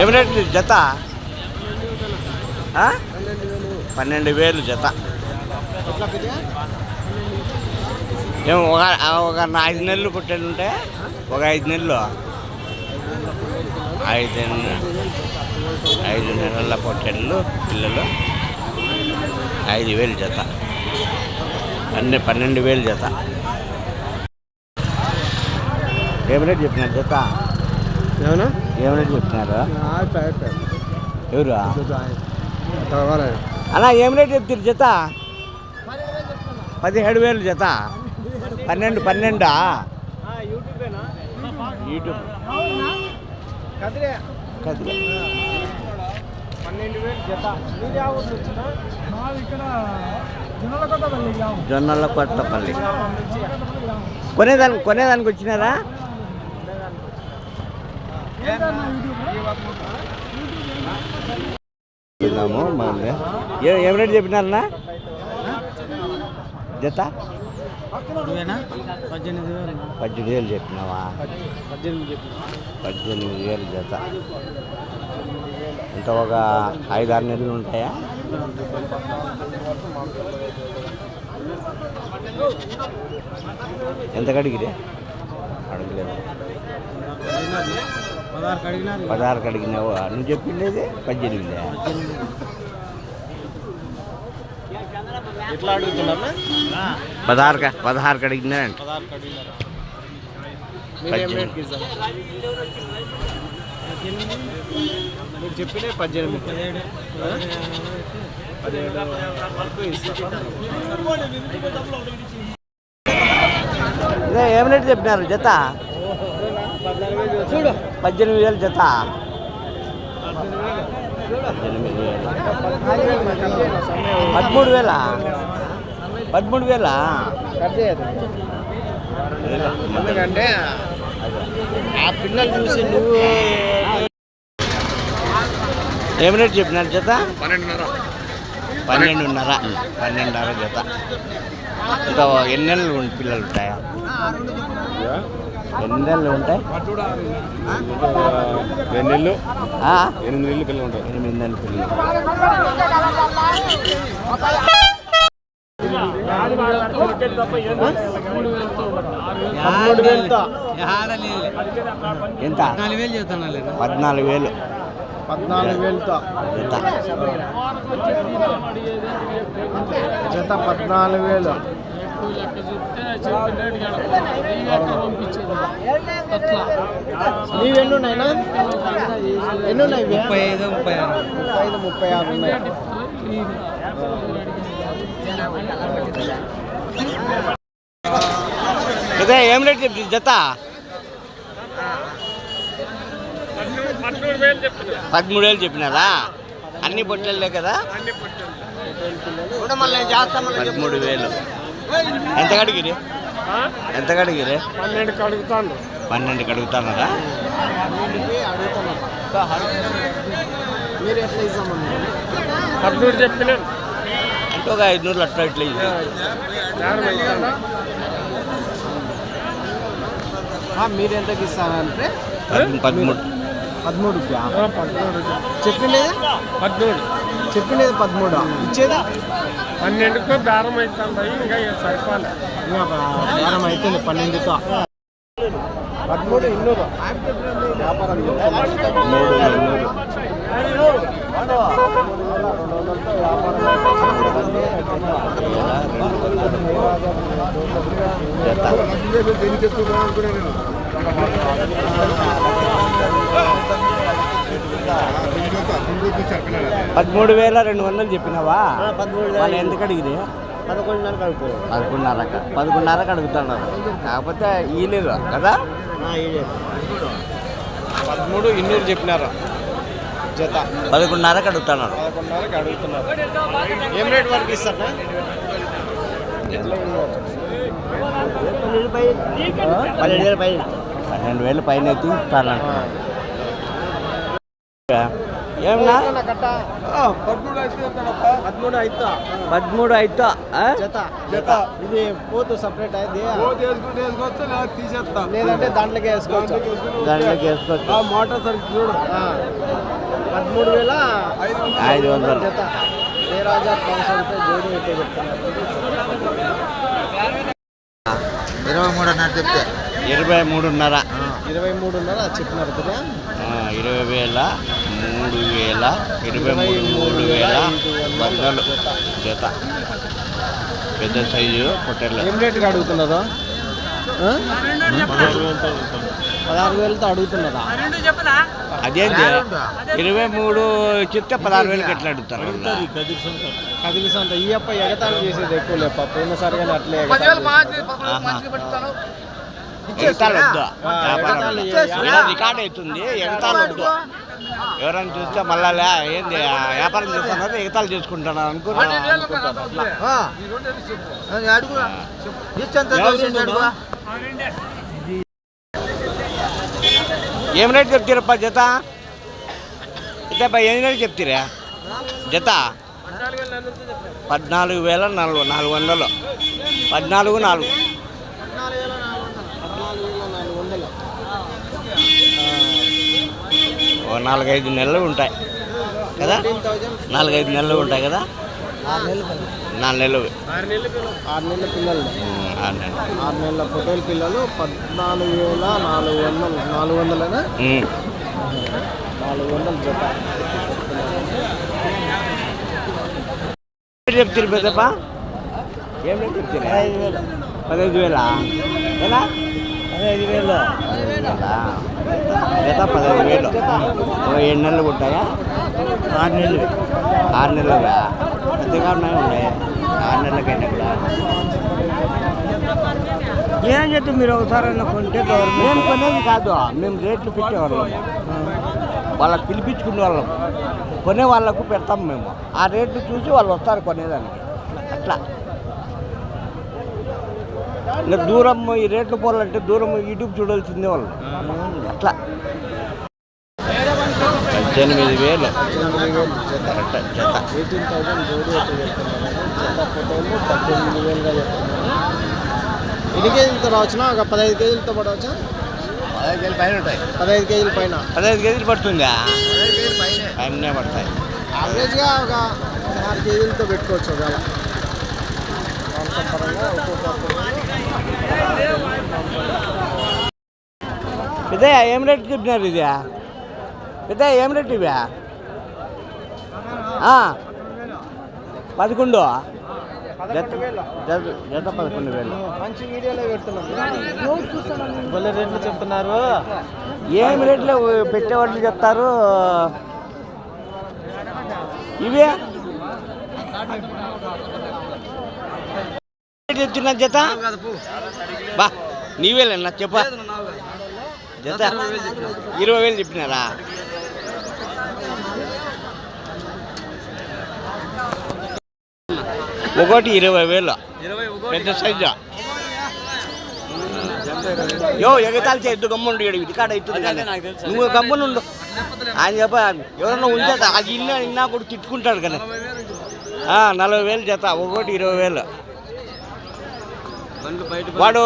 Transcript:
ఏమి జత? పన్నెండు వేలు జత. మేము ఒక ఒక ఐదు నెలలు పుట్టేది ఉంటే ఒక ఐదు నెలలు. ఐదు ఐదు నెలల పొట్టేళ్ళు పిల్లలు. ఐదు వేలు జత. అన్ని పన్నెండు వేలు జత. ఏం చెప్పిన చెప్పినారు జత? ఏమన్నా ఏం రేటు చెప్పినారు ఎవరు? అలా ఏం రేటు చెప్తారు జత? పదిహేడు వేలు జత. పన్నెండు పన్నెండా? యూట్యూబ్. కదిలే. పన్నెండు వేలు జత ఇక్కడ జొన్నల కొట్టపల్లి కొనేదానికి కొనేదానికి వచ్చినారా? ఏ ఏం రేటు చెప్పినారన్నా? జత? పద్దెనిమిది వేలు చెప్పినావా? పద్దెనిమిది చెప్పి పద్దెనిమిది వేలు జత. ఇంకా ఒక ఐదు ఆరు నెలలు ఉంటాయా? ఎంత కడిగిరే? అడగలేదు. పదహారు కడిగినారు పదహారు కడిగినావు నువ్వు చెప్పిండేది పద్దెనిమిది. ఎట్లా అడుగుతున్నా పదహారు క- పదహారు కడిగినారంట పదహారు కడిగినారు పద్దెనిమిది. మీరు చెప్పిన పద్దెనిమిది. పదిహేడు. పదిహేడు. వరకు ఇస్తాను ఇదే ఏం రేటు చెప్పినారు? జత? చూడు. పద్దెనిమిది వేలు జత. పదమూడు వేల? పదమూడు వేల? ఎందుకంటే ఆ పిల్లలు చూసి నువ్వు ఏం రేటు చెప్పినారు జత? పన్నెండున్నర. పన్నెండున్నర. పన్నెండున్నర జత. ఇంకా ఎన్ని నెలలు ఉం- పిల్లలు ఉంటాయా? ఎన్ని నెలలు ఉంటాయి ఆ? ఎనిమిది నెలలు పిల్లలు ఉంటారు. ఎనిమిది నెలలు పిల్లలు ఎంత? నాలుగు వేలు చెప్తాను పద్నాలుగు వేలు. పద్నాలుగు వేలతో. జత. పద్నాలుగు వేలు. నీవు ఎన్ని ఉన్నాయినా ఎన్ని ఉన్నాయి ముప్పై ఐదు ముప్పై ఆరు. ముప్పై ఐదు ముప్పై ఆరు ఉన్నాయి. ఇదే ఏం రేట్ చెప్తుంది జత? పదమూడు వేలు చెప్పినారా. అన్ని పొట్టెళ్ళే కదా? పదమూడు వేలు. ఎంత కడిగిరి ఎంత కడిగిరి పన్నెండు కడుగుతాను పన్నెండు కడుగుతున్నారా? మీరు ఎట్లా ఇస్తామన్నారు పద్మూడు చెప్పినాను. అంటే ఒక ఐదు నూరులు అట్లా ఇట్లా. మీరు ఎంతకి ఇస్తారంటే? పద్- పదమూడు పదమూడు చెప్పిండేది? పదమూడు. చెప్పిండేది పదమూడు? ఇచ్చేది? పన్నెండుకు బేరం అవుతుంది ఇంకా సరిపోలే. ఇంకా బేరం అయితే పన్నెండుతో పదమూడు ఇన్నూరు. వ్యాపారం పదమూడు వేల రెండు వందలు చెప్పినావా? పదమూడు వాళ్ళు ఎందుకు అడిగిరి పదకొండున్నర కడుపు పదకొండున్నర పదకొండున్నరకు అడుగుతున్నారు. కాకపోతే ఇయ్యలేదు కదా? పదమూడు ఇన్నూరు చెప్పినారు. జత. పదకొండున్నరకు అడుగుతున్నారు. పదకొండున్నరకి అడుగుతున్నారు. ఏం రేట్ వరకు ఇస్తారా పన్నెండు వేల పైన. పన్నెండు వేలు పైన అయితే ఏమన్నా? పదమూడు అయితే. పదమూడు అయితే జత ఇది పోతు సపరేట్ అయితే తీసేస్తా. లేదంటే దాంట్లోకి వేసుకోవచ్చు. దాంట్లోకి మోటార్ సర్కిల్ చూడు. పదమూడు వేల ఐదు వందలు. జత. జయరాజా కాన్సర్ట్ జోడి అయితే ఇరవై మూడున్నర చెప్తే. ఇరవై మూడున్నర ఇరవై మూడున్నర చెప్పినారు ఇరవై వేల. మూడు వేల ఇరవై మూడు మూడు వేల వందలు జత. పెద్ద సైజు పొట్టెలు ఏం రేటుకి అడుగుతున్నారు ఆ? పదహారు వేలతో అడుగుతున్నారా అదేంటి? ఇరవై మూడు చెప్తే పదహారు వేలకి ఎట్లా అడుగుతారు కదిలిసి అంత ఈ అప్ప ఎగతాళి చేసేది ఎక్కువ లేప పోయినసారి కానీ అట్లే. ఎగతాలు వద్దు వ్యాపారం రికార్డ్ అవుతుంది. ఎగతాలు వద్దు ఎవరైనా చూస్తే మళ్ళా ఏంది? వ్యాపారం చేస్తున్నారు ఎగతాలు చేసుకుంటున్నారు ఇచ్చంత అడుగు. ఏం రేట్ చెప్తారప్ప జత? ఇదప్ప ఏం రేట్ చెప్తారా? జత? పద్నాలుగు వేల నాలుగు నాలుగు వందలు. పద్నాలుగు నాలుగు పద్నాలుగు వేల నాలుగు వందలు ఓ నాలుగైదు నెలలు ఉంటాయి. కదా? నాలుగైదు నెలలు ఉంటాయి కదా? ఆరు నెలలు నాలుగు నెలలు. ఆరు నెలల పిల్లలు. ఆరు నెలల ఆరు నెలలు. ఆరు నెలల పొటేల్ పిల్లలు పద్నాలుగు వేల నాలుగు వందలు. నాలుగు వందలనా. నాలుగు వందలు జత. చెప్తారు పెద్దప్ప? ఏం చెప్తారా పదహైదు వేలా. ఎలా పదహైదు వేలు? జత పదహైదు వేలు. ఏడు నెలలు ఉంటాయా ఆరు నెలలు. ఆరు నెలలుగా పెద్దగా ఉన్నాయి. ఉన్నాయి ఆరు నెలలకైనా కూడా. ఏం చెప్తే మీరు ఒకసారి కొంటే మేము కొనేది కాదు. మేము రేట్లు పెట్టేవాళ్ళం. వాళ్ళకి పిలిపించుకునే వాళ్ళం. కొనే వాళ్ళకు పెడతాం మేము. ఆ రేట్లు చూసి వాళ్ళు వస్తారు కొనేదానికి. అట్లా. ఇంకా దూరం ఈ రేట్లు పోవాలంటే దూరం యూట్యూబ్ చూడాల్సిందే వాళ్ళు. అట్లా. పద్దెనిమిది వేలు. ఎన్ని కేజీలతో రావచ్చునా? ఒక పదహైదు కేజీలతో పడవచ్చా పదహైదు వేలు పైన ఉంటాయి. పదహైదు కేజీల పైన. పదహైదు కేజీలు పడుతుందా? పైన. పడతాయి. యావరేజ్గా ఒక పదహారు కేజీలతో పెట్టుకోవచ్చు ఒకవేళ. ఒక్కొక్క పెద్దయ్య ఏం రేట్ చెప్పినారు ఇది పెద్దయ్య ఏం రేట్ ఇవా ఆ, పదకొండు. జత పదకొండు వేలు. మంచి వీడియోలో పెడుతున్నాం. రేట్లు చెప్తున్నారు. ఏం రేట్లు పెట్టేవాళ్ళు చెప్తారు? ఇవే? రేట్ జత? బా నీవేలేనా చెప్ప. జత ఇరవై వేలు చెప్పినారా? ఒకటి ఇరవై వేలు. పెద్ద సైజు? యో ఎగతాలు చేయొద్దు గమ్ముండు ఈడ ఇటుకాడ అవుతుంది కానీ నువ్వు గమ్మునుండు ఆయన చెప్ప ఎవరన్నా ఉంచేత అది ఇన్నా ఇన్నా కూడా తిట్టుకుంటాడు కదా. ఆ, నలభై వేలు చేత ఒకటి ఇరవై వేలు. వాడు